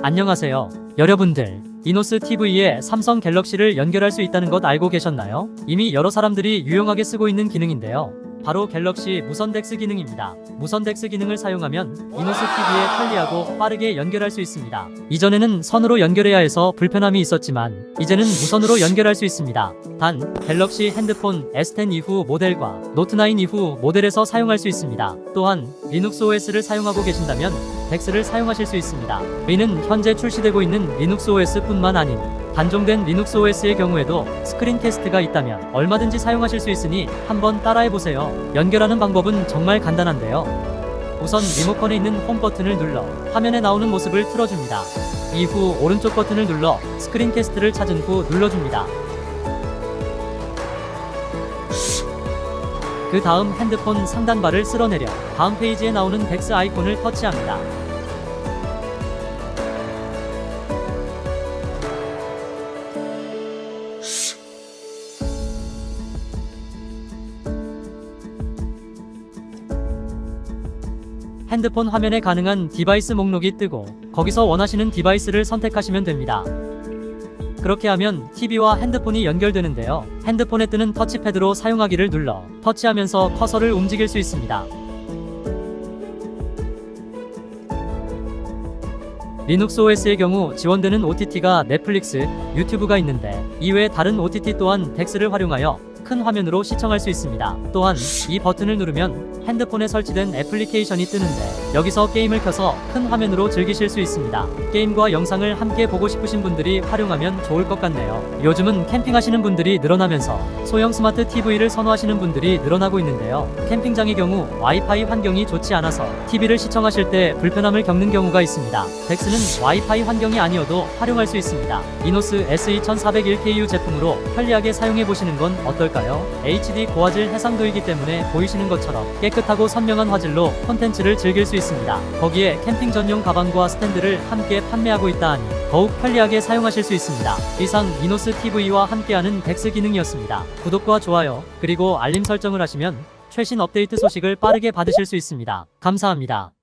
안녕하세요. 여러분들, 이노스 TV에 삼성 갤럭시를 연결할 수 있다는 것 알고 계셨나요? 이미 여러 사람들이 유용하게 쓰고 있는 기능인데요. 바로 갤럭시 무선 덱스 기능입니다. 무선 덱스 기능을 사용하면 이노스 TV에 편리하고 빠르게 연결할 수 있습니다. 이전에는 선으로 연결해야 해서 불편함이 있었지만 이제는 무선으로 연결할 수 있습니다. 단 갤럭시 핸드폰 S10 이후 모델과 노트9 이후 모델에서 사용할 수 있습니다. 또한 리눅스 OS를 사용하고 계신다면 덱스를 사용하실 수 있습니다. 이는 현재 출시되고 있는 리눅스 OS뿐만 아닌 단종된 리눅스 OS의 경우에도 스크린 캐스트가 있다면 얼마든지 사용하실 수 있으니 한번 따라해 보세요. 연결하는 방법은 정말 간단한데요. 우선 리모컨에 있는 홈 버튼을 눌러 화면에 나오는 모습을 틀어줍니다. 이후 오른쪽 버튼을 눌러 스크린 캐스트를 찾은 후 눌러줍니다. 그 다음 핸드폰 상단바를 쓸어내려 다음 페이지에 나오는 덱스 아이콘을 터치합니다. 핸드폰 화면에 가능한 디바이스 목록이 뜨고 거기서 원하시는 디바이스를 선택하시면 됩니다. 그렇게 하면 TV와 핸드폰이 연결되는데요. 핸드폰에 뜨는 터치패드로 사용하기를 눌러 터치하면서 커서를 움직일 수 있습니다. 리눅스 OS의 경우 지원되는 OTT가 넷플릭스, 유튜브가 있는데 이외에 다른 OTT 또한 덱스를 활용하여 큰 화면으로 시청할 수 있습니다. 또한 이 버튼을 누르면 핸드폰에 설치된 애플리케이션이 뜨는데 여기서 게임을 켜서 큰 화면으로 즐기실 수 있습니다. 게임과 영상을 함께 보고 싶으신 분들이 활용하면 좋을 것 같네요. 요즘은 캠핑하시는 분들이 늘어나면서 소형 스마트 TV를 선호하시는 분들이 늘어나고 있는데요. 캠핑장의 경우 와이파이 환경이 좋지 않아서 TV를 시청하실 때 불편함을 겪는 경우가 있습니다. 덱스는 와이파이 환경이 아니어도 활용할 수 있습니다. 이노스 S2401KU 제품으로 편리하게 사용해 보시는 건 어떨 까요? HD 고화질 해상도이기 때문에 보이시는 것처럼 깨끗하고 선명한 화질로 콘텐츠를 즐길 수 있습니다. 거기에 캠핑 전용 가방과 스탠드를 함께 판매하고 있다 하니 더욱 편리하게 사용하실 수 있습니다. 이상 이노스 TV와 함께하는 덱스 기능이었습니다. 구독과 좋아요 그리고 알림 설정을 하시면 최신 업데이트 소식을 빠르게 받으실 수 있습니다. 감사합니다.